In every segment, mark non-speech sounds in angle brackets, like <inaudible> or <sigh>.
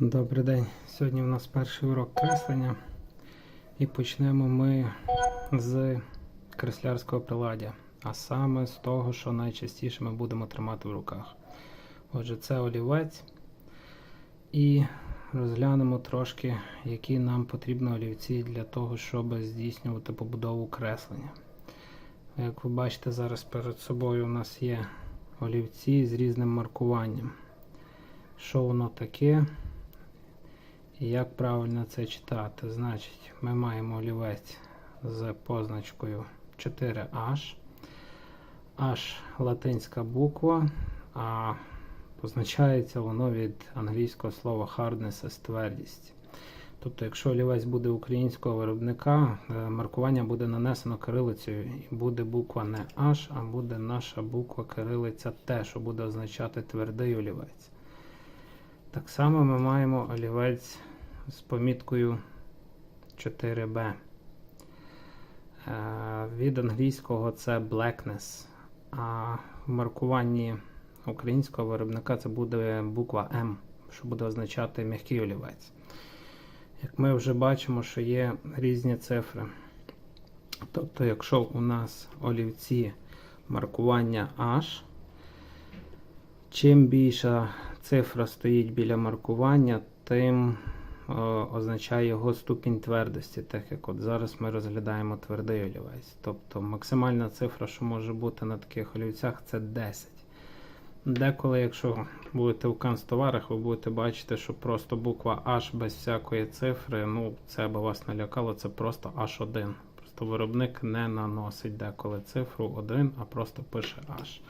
Добрий день. Сьогодні у нас перший урок креслення. І почнемо ми з креслярського приладдя, а саме з того, що найчастіше ми будемо тримати в руках. Отже, це олівець. І розглянемо трошки, які нам потрібні олівці для того, щоб здійснювати побудову креслення. Як ви бачите, зараз перед собою у нас є олівці з різним маркуванням. Що воно таке? І як правильно це читати? Значить, ми маємо олівець з позначкою 4H. H латинська буква, а позначається воно від англійського слова hardness твердість. Тобто, якщо олівець буде українського виробника, е, маркування буде нанесено кирилицею і буде буква не H, а буде наша буква кирилиця Т, що буде означати твердий олівець. Так само ми маємо олівець з поміткою 4B. Е, Від англійського це blackness, а в маркуванні українського виробника це буде буква М, що буде означати м'який олівець. Як ми вже бачимо, що є різні цифри. Тобто, якщо у нас олівці маркування H, чим більша цифра стоїть біля маркування, тим е, означає його ступінь твердості, так як от зараз ми розглядаємо твердий олівець. Тобто максимальна цифра, що може бути на таких олівцях, це 10. Деколи, якщо будете в канцтоварах, ви будете бачити, що просто буква H без всякої цифри, ну це би вас налякало, це просто H1. Просто виробник не наносить деколи цифру 1, а просто пише H.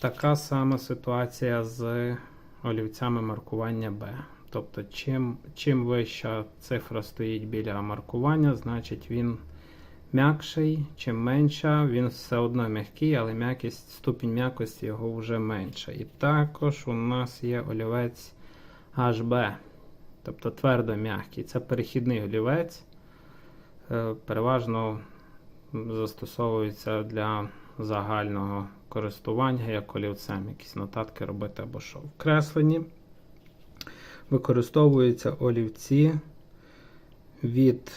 Така сама ситуація з олівцями маркування B. Тобто, чим, чим вища цифра стоїть біля маркування, значить він м'якший, чим менша, він все одно м'який, але м'якість, ступінь м'якості його вже менша. І також у нас є олівець HB, тобто твердо м'який. Це перехідний олівець. Е, Переважно застосовується для загального користування як олівцем, якісь нотатки робити або що. В кресленні використовуються олівці від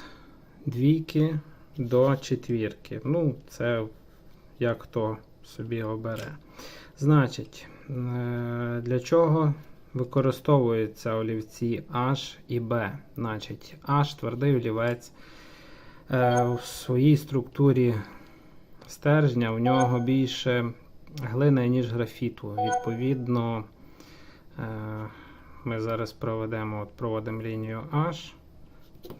двійки до четвірки. Ну, це як хто собі обере. Значить, е, для чого використовуються олівці H і B? Значить, H твердий олівець. Е, В своїй структурі стержня в нього більше глини, ніж графіту. Відповідно, е, ми зараз проведемо, от проводимо лінію H,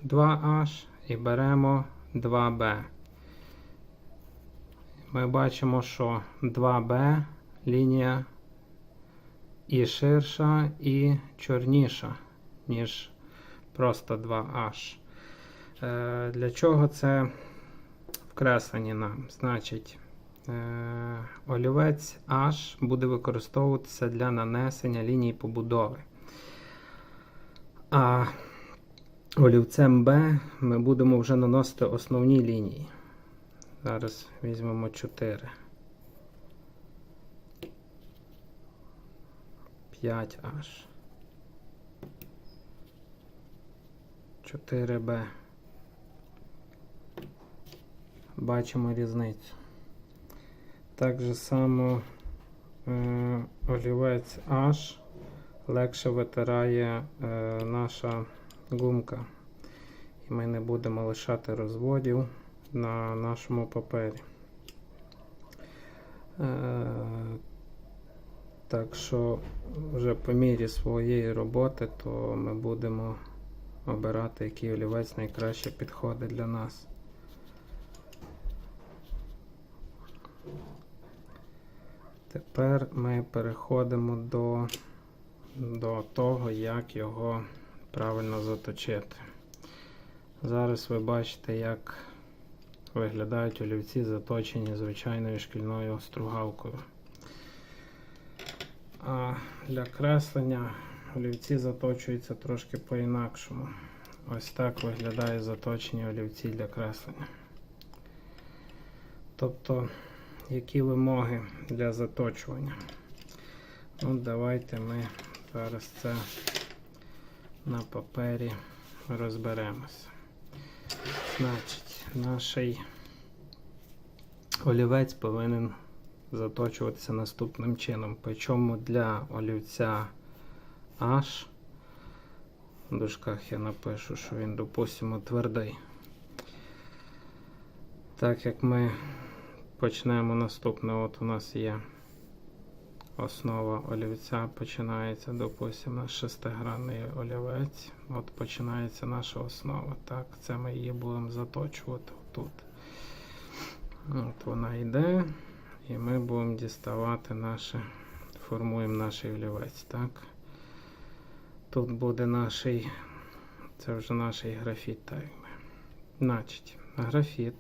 2H і беремо 2B. Ми бачимо, що 2B лінія і ширша, і чорніша, ніж просто 2H. Е, Для чого це вкреслені нам? Значить, олівець H буде використовуватися для нанесення ліній побудови. А олівцем B ми будемо вже наносити основні лінії. Зараз візьмемо 4. 5H. 4B. Бачимо різницю. Так же само е, олівець H легше витирає е, наша гумка. І ми не будемо лишати розводів на нашому папері. Е, так що вже по мірі своєї роботи, то ми будемо обирати, який олівець найкраще підходить для нас. Тепер ми переходимо до, до того, як його правильно заточити. Зараз ви бачите, як виглядають олівці, заточені звичайною шкільною стругалкою. А для креслення олівці заточуються трошки по-інакшому. Ось так виглядає заточені олівці для креслення. Тобто, які вимоги для заточування? Ну, давайте ми Зараз це на папері розберемося. Значить, наш олівець повинен заточуватися наступним чином. Причому для олівця H, в дужках я напишу, що він, допустимо, твердий. Так як ми почнемо наступне, от у нас є основа олівця, починається, допустимо, наш шестигранний олівець. От починається наша основа. Так, це ми її будемо заточувати тут. От вона йде, і ми будемо діставати наше, формуємо наш олівець. Так. Тут буде наш, це вже наш графіт. Так. Значить, графіт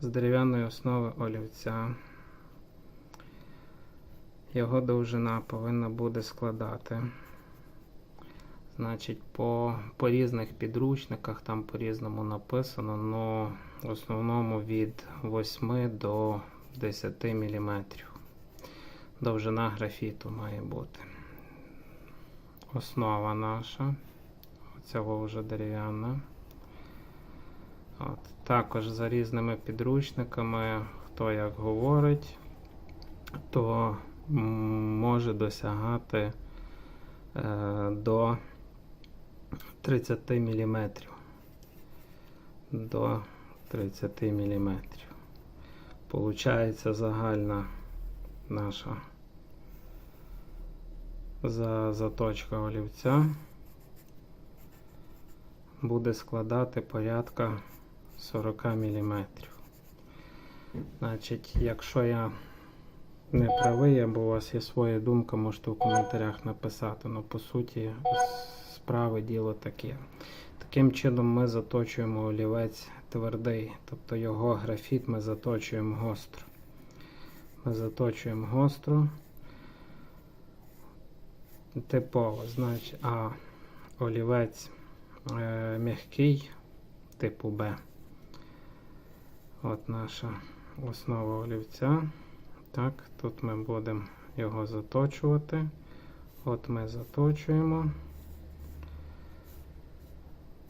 з дерев'яної основи олівця. Його довжина повинна буде складати. Значить, по, по різних підручниках там по-різному написано, але в основному від 8 до 10 мм. Довжина графіту має бути. Основа наша. Оцього вже дерев'яна. От. Також за різними підручниками, хто як говорить, то може досягати е, до 30 мм. До 30 мм. Получається загальна наша за заточка олівця буде складати порядка 40 мм. Значить, якщо я не правий, або у вас є своя думка, можете в коментарях написати. Ну, по суті, справи діло таке. Таким чином ми заточуємо олівець твердий, тобто його графіт ми заточуємо гостро. Ми заточуємо гостро. Типово, значить, а олівець е, м'який типу Б. От наша основа олівця. Так, тут ми будемо його заточувати. От ми заточуємо.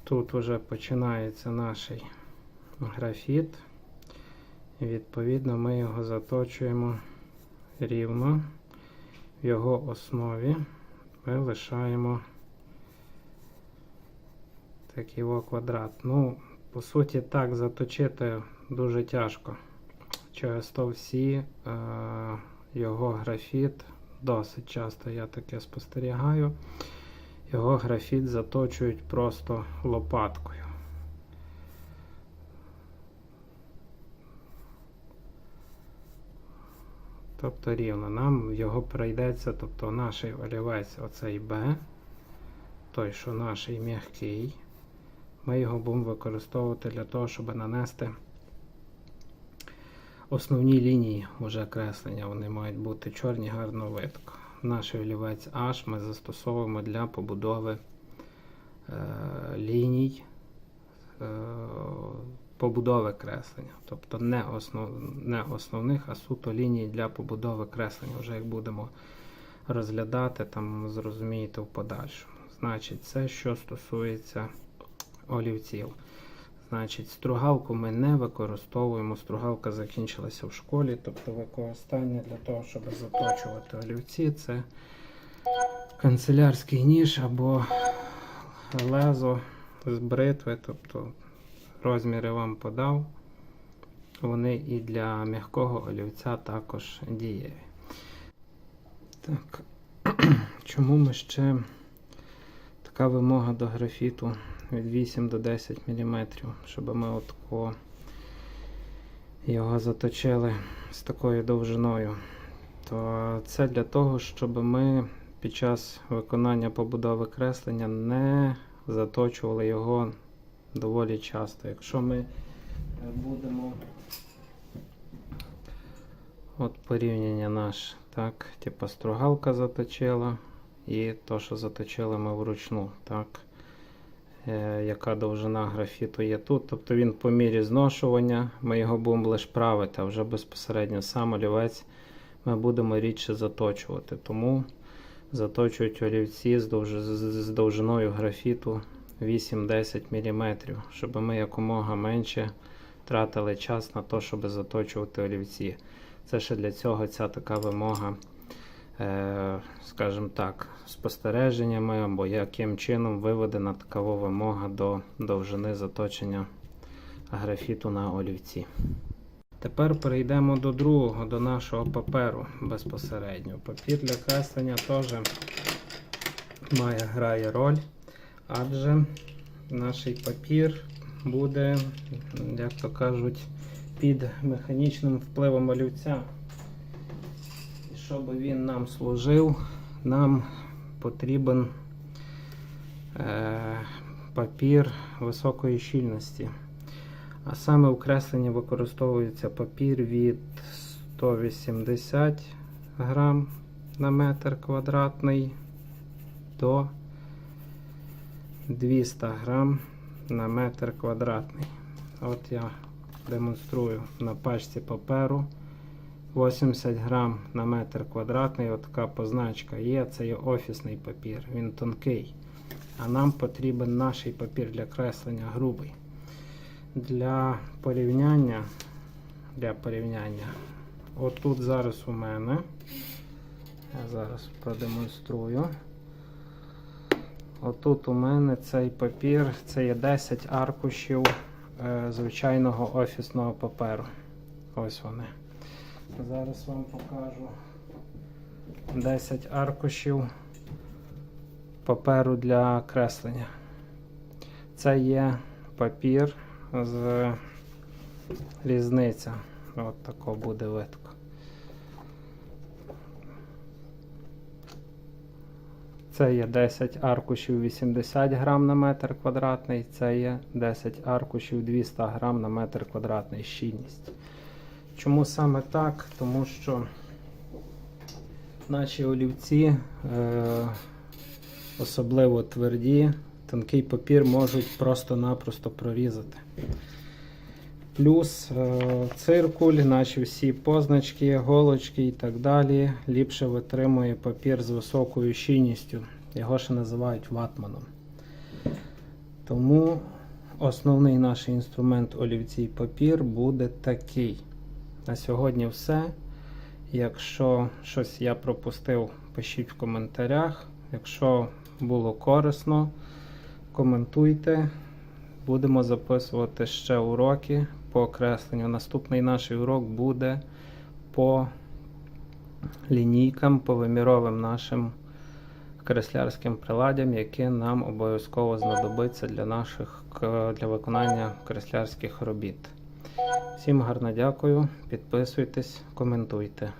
Тут вже починається наш графіт. І відповідно ми його заточуємо рівно. В його основі ми лишаємо такий квадрат. Ну, по суті, так заточити дуже тяжко. Через то всі е, його графіт, досить часто я таке спостерігаю, його графіт заточують просто лопаткою. Тобто рівно нам його прийдеться, тобто наш олівець, оцей Б, той, що наш м'який, ми його будемо використовувати для того, щоб нанести основні лінії вже креслення. Вони мають бути чорні, гарно видко. Наш олівець H ми застосовуємо для побудови е, ліній е, побудови креслення. Тобто не, основ, не основних, а суто ліній для побудови креслення. Вже як будемо розглядати, там зрозумієте в подальшому. Значить, це що стосується олівців. Значить, стругалку ми не використовуємо. Стругалка закінчилася в школі, тобто використання для того, щоб заточувати олівці, це канцелярський ніж або лезо з бритви, тобто розміри вам подав. Вони і для м'якого олівця також дієві. Так, <clears throat> чому ми ще така вимога до графіту від 8 до 10 мм, щоб ми отко його заточили з такою довжиною. То це для того, щоб ми під час виконання побудови креслення не заточували його доволі часто. Якщо ми будемо от порівняння наш, так, типу стругалка заточила і то, що заточили ми вручну, так, е, яка довжина графіту є тут. Тобто він по мірі зношування, ми його будемо лише правити, а вже безпосередньо сам олівець ми будемо рідше заточувати. Тому заточують олівці з, довж... з- з довжиною графіту 8-10 мм, щоб ми якомога менше тратили час на те, щоб заточувати олівці. Це ще для цього ця така вимога, е, скажімо так, спостереженнями або яким чином виведена така вимога до довжини заточення графіту на олівці. Тепер перейдемо до другого, до нашого паперу безпосередньо. Папір для креслення теж має грає роль, адже наш папір буде, як то кажуть, під механічним впливом олівця. Щоб він нам служив, нам потрібен е, папір високої щільності. А саме у кресленні використовується папір від 180 грам на метр квадратний до 200 грам на метр квадратний. От я демонструю на пачці паперу 80 грам на метр квадратний. От така позначка є. Це є офісний папір, він тонкий. А нам потрібен наш папір для креслення грубий. Для порівняння, для порівняння, отут зараз у мене, я зараз продемонструю. Отут у мене цей папір, це є 10 аркушів е, звичайного офісного паперу. Ось вони. Зараз вам покажу 10 аркушів паперу для креслення. Це є папір з різниця. От тако буде видко. Це є 10 аркушів 80 грам на метр квадратний, це є 10 аркушів 200 грам на метр квадратний щільність. Чому саме так? Тому що наші олівці, е, особливо тверді, тонкий папір можуть просто-напросто прорізати. Плюс е, циркуль, наші всі позначки, голочки і так далі ліпше витримує папір з високою щільністю. Його ще називають ватманом. Тому основний наш інструмент олівці і папір буде такий. На сьогодні все. Якщо щось я пропустив, пишіть в коментарях. Якщо було корисно, коментуйте. Будемо записувати ще уроки по окресленню. Наступний наш урок буде по лінійкам, по виміровим нашим креслярським приладдям, які нам обов'язково знадобиться для наших для виконання креслярських робіт. Всім гарно дякую, підписуйтесь, коментуйте.